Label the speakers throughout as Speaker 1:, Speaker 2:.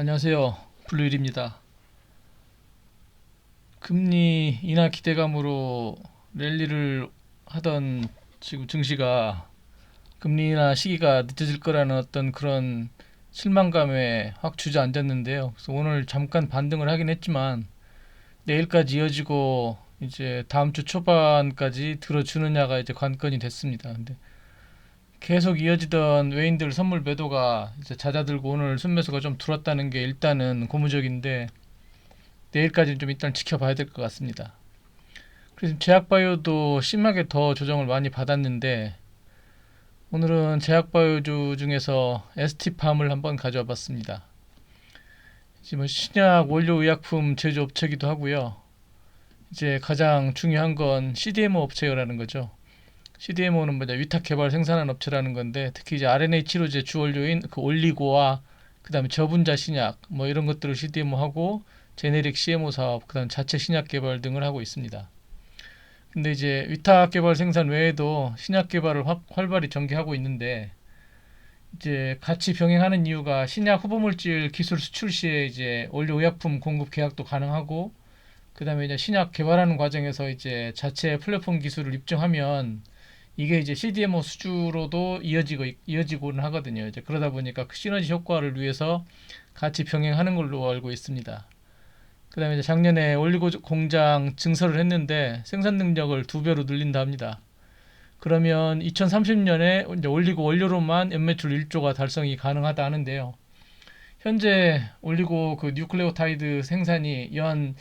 Speaker 1: 안녕하세요. 블루일입니다. 금리 인하 기대감으로 랠리를 하던 지금 증시가 금리 인하 시기가 늦어질 거라는 어떤 그런 실망감에 확 주저앉았는데요. 그래서 오늘 잠깐 반등을 하긴 했지만 내일까지 이어지고 이제 다음 주 초반까지 들어주느냐가 이제 관건이 됐습니다. 근데 계속 이어지던 외인들 선물 매도가 이제 잦아들고 오늘 순매수가 좀 줄었다는 게 일단은 고무적인데 내일까지는 좀 일단 지켜봐야 될 것 같습니다. 그래서 제약바이오도 심하게 더 조정을 많이 받았는데 오늘은 제약바이오주 중에서 ST팜을 한번 가져와 봤습니다. 지금 신약 원료의약품 제조업체기도 하고요. 이제 가장 중요한 건 CDMO 업체라는 거죠. CDMO는 뭐냐 위탁 개발 생산한 업체라는 건데 특히 이제 RNA 치료제 주원료인 그 올리고와 그다음에 저분자 신약 뭐 이런 것들을 CDMO 하고 제네릭 CMO 사업 그다음 자체 신약 개발 등을 하고 있습니다. 근데 이제 위탁 개발 생산 외에도 신약 개발을 활, 활발히 전개하고 있는데 이제 같이 병행하는 이유가 신약 후보물질 기술 수출 시에 이제 원료 의약품 공급 계약도 가능하고 그다음에 이제 신약 개발하는 과정에서 이제 자체 플랫폼 기술을 입증하면 이게 이제 CDMO 수주로도 이어지고 이어지고는 하거든요. 이제 그러다 보니까 그 시너지 효과를 위해서 같이 병행하는 걸로 알고 있습니다. 그다음에 이제 작년에 올리고 공장 증설을 했는데 생산 능력을 두 배로 늘린다 합니다. 그러면 2030년에 이제 올리고 원료로만 연매출 1조가 달성이 가능하다 하는데요. 현재 올리고 그 뉴클레오타이드 생산이 연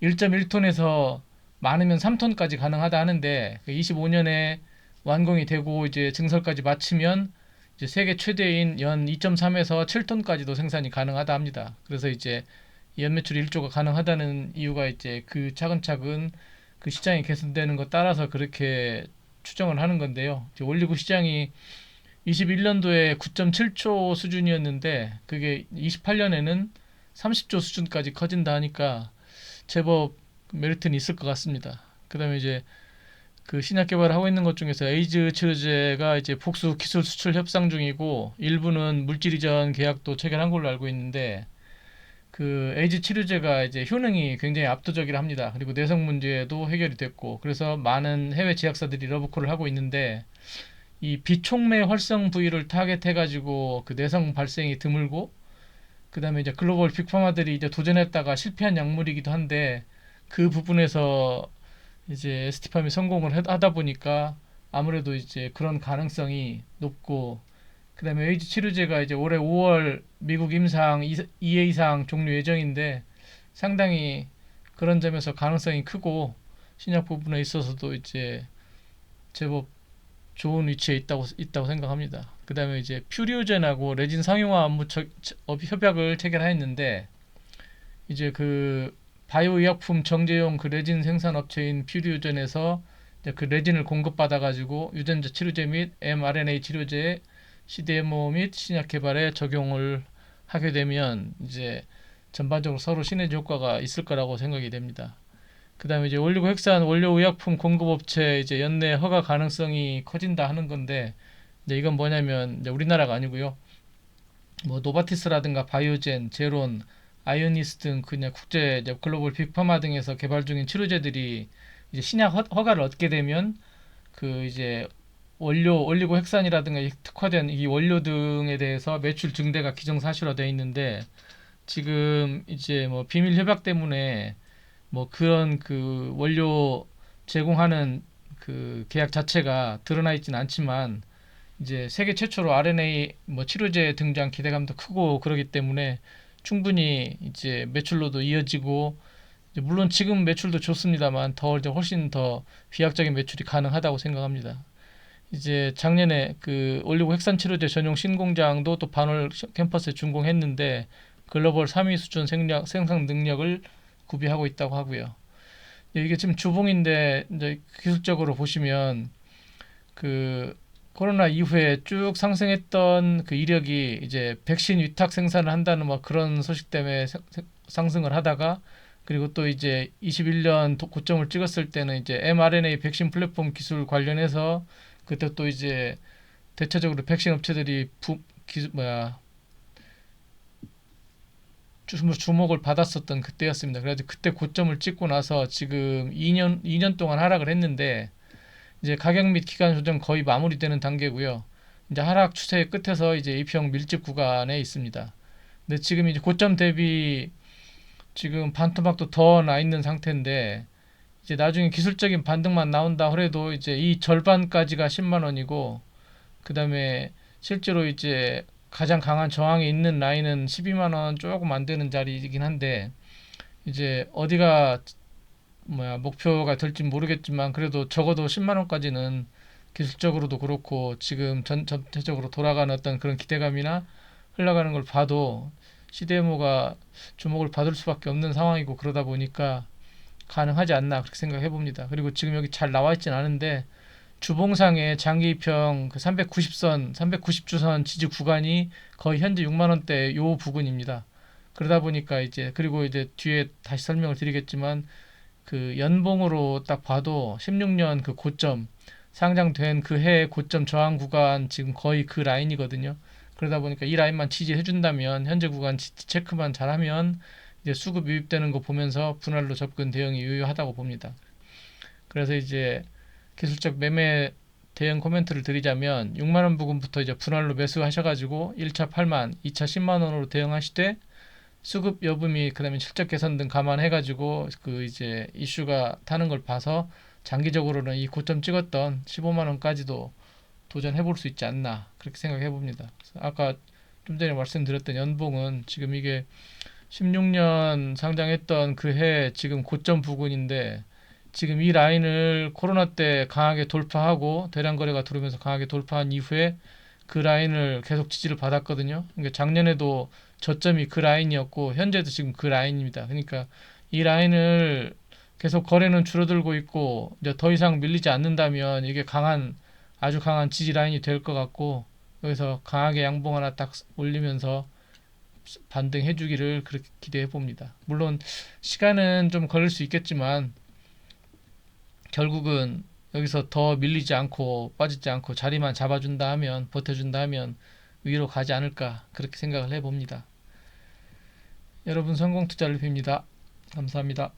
Speaker 1: 1.1톤에서 많으면 3톤까지 가능하다 하는데 25년에 완공이 되고 이제 증설까지 마치면 이제 세계 최대인 연 2.3에서 7톤까지도 생산이 가능하다 합니다. 그래서 이제 연 매출 1조가 가능하다는 이유가 이제 그 차근차근 그 시장이 개선되는 것 따라서 그렇게 추정을 하는 건데요. 이제 올리고 시장이 21년도에 9.7조 수준이었는데 그게 28년에는 30조 수준까지 커진다 하니까 제법 메리트는 있을 것 같습니다. 그다음에 이제 그 신약 개발을 하고 있는 것 중에서 에이즈 치료제가 이제 복수 기술 수출 협상 중이고 일부는 물질 이전 계약도 체결한 걸로 알고 있는데 그 에이즈 치료제가 이제 효능이 굉장히 압도적이라 합니다. 그리고 내성 문제도 해결이 됐고 그래서 많은 해외 제약사들이 러브콜을 하고 있는데 이 비촉매 활성 부위를 타겟해 가지고 그 내성 발생이 드물고 그다음에 이제 글로벌 빅파마들이 이제 도전했다가 실패한 약물이기도 한데 그 부분에서 이제 스티팜이 성공을 하다 보니까 아무래도 이제 그런 가능성이 높고 그다음에 에이즈 치료제가 이제 올해 5월 미국 임상 2회 이상 종료 예정인데 상당히 그런 점에서 가능성이 크고 신약 부분에 있어서도 이제 제법 좋은 위치에 있다고 있다고 생각합니다. 그다음에 이제 퓨리오젠하고 레진 상용화 업무 처, 협약을 체결했는데 이제 그 바이오 의약품 정제용 그 레진 생산 업체인 퓨리오젠에서 그 레진을 공급받아 가지고 유전자 치료제 및 mRNA 치료제 CDMO 및 신약 개발에 적용을 하게 되면 이제 전반적으로 서로 시너지 효과가 있을 거라고 생각이 됩니다. 그다음에 이제 올리고 핵산 원료 의약품 공급업체 이제 연내 허가 가능성이 커진다 하는 건데 이제 이건 뭐냐면 이제 우리나라가 아니고요. 뭐 노바티스라든가 바이오젠, 제론, 아이오니스 등 그냥 국제 이제 글로벌 빅파마 등에서 개발 중인 치료제들이 이제 신약 허 가를 얻게 되면 그 이제 원료 올리고 핵산이라든가 특화된 이 원료 등에 대해서 매출 증대가 기정사실화되어 있는데 지금 이제 뭐 비밀 협약 때문에 뭐 그런 그 원료 제공하는 그 계약 자체가 드러나 있지는 않지만 이제 세계 최초로 RNA 뭐 치료제 등장 기대감도 크고 그러기 때문에 충분히 이제 매출로도 이어지고 물론 지금 매출도 좋습니다만 더 이제 훨씬 더 비약적인 매출이 가능하다고 생각합니다. 이제 작년에 그 올리고 핵산 치료제 전용 신공장도 또 반월 캠퍼스에 준공했는데 글로벌 3위 수준 생량, 생산 능력을 구비하고 있다고 하고요. 이게 지금 주봉인데 이제 기술적으로 보시면 그 코로나 이후에 쭉 상승했던 그 이력이 이제 백신 위탁 생산을 한다는 뭐 그런 소식 때문에 상승을 하다가 그리고 또 이제 21년 고점을 찍었을 때는 이제 mRNA 백신 플랫폼 기술 관련해서 그때 또 이제 대체적으로 백신 업체들이 부, 기, 뭐야 주- 주목을 받았었던 그때였습니다. 그래서 그때 고점을 찍고 나서 지금 2년 2년 동안 하락을 했는데 이제 가격 및 기간 조정 거의 마무리되는 단계고요. 이제 하락 추세의 끝에서 이제 이평 밀집 구간에 있습니다. 근데 지금 이제 고점 대비 지금 반토막도 더 나 있는 상태인데 이제 나중에 기술적인 반등만 나온다 하더라도 이제 이 절반까지가 10만 원이고 그다음에 실제로 이제 가장 강한 저항이 있는 라인은 12만 원 조금 안 되는 자리이긴 한데 이제 어디가 뭐야 목표가 될지 모르겠지만 그래도 적어도 10만 원까지는 기술적으로도 그렇고 지금 전 전체적으로 돌아가는 어떤 그런 기대감이나 흘러가는 걸 봐도 시데모가 주목을 받을 수밖에 없는 상황이고 그러다 보니까 가능하지 않나 그렇게 생각해 봅니다. 그리고 지금 여기 잘 나와 있진 않은데 주봉상의 장기평 그 390선, 390주선 지지 구간이 거의 현재 6만 원대 요 부근입니다. 그러다 보니까 이제 그리고 이제 뒤에 다시 설명을 드리겠지만 그 연봉으로 딱 봐도 16년 그 고점 상장된 그 해의 고점 저항 구간 지금 거의 그 라인이거든요. 그러다 보니까 이 라인만 지지해 준다면 현재 구간 지- 체크만 잘하면 이제 수급 유입되는 거 보면서 분할로 접근 대응이 유효하다고 봅니다. 그래서 이제 기술적 매매 대응 코멘트를 드리자면 6만 원 부근부터 이제 분할로 매수하셔가지고 1차 8만, 2차 10만 원으로 대응하시되 수급 여부 및 그다음에 실적 개선 등 감안해 가지고 그 이제 이슈가 타는 걸 봐서 장기적으로는 이 고점 찍었던 15만 원까지도 도전해 볼 수 있지 않나 그렇게 생각해 봅니다. 아까 좀 전에 말씀드렸던 연봉은 지금 이게 16년 상장했던 그 해 지금 고점 부근인데 지금 이 라인을 코로나 때 강하게 돌파하고 대량 거래가 들어오면서 강하게 돌파한 이후에 그 라인을 계속 지지를 받았거든요. 그러니까 작년에도 저점이 그 라인이었고 현재도 지금 그 라인입니다. 그러니까 이 라인을 계속 거래는 줄어들고 있고 이제 더 이상 밀리지 않는다면 이게 강한 아주 강한 지지 라인이 될 것 같고 여기서 강하게 양봉 하나 딱 올리면서 반등해 주기를 그렇게 기대해 봅니다. 물론 시간은 좀 걸릴 수 있겠지만 결국은 여기서 더 밀리지 않고 빠지지 않고 자리만 잡아준다 하면 버텨준다 하면 위로 가지 않을까 그렇게 생각을 해봅니다. 여러분 성공 투자를 빕니다. 감사합니다.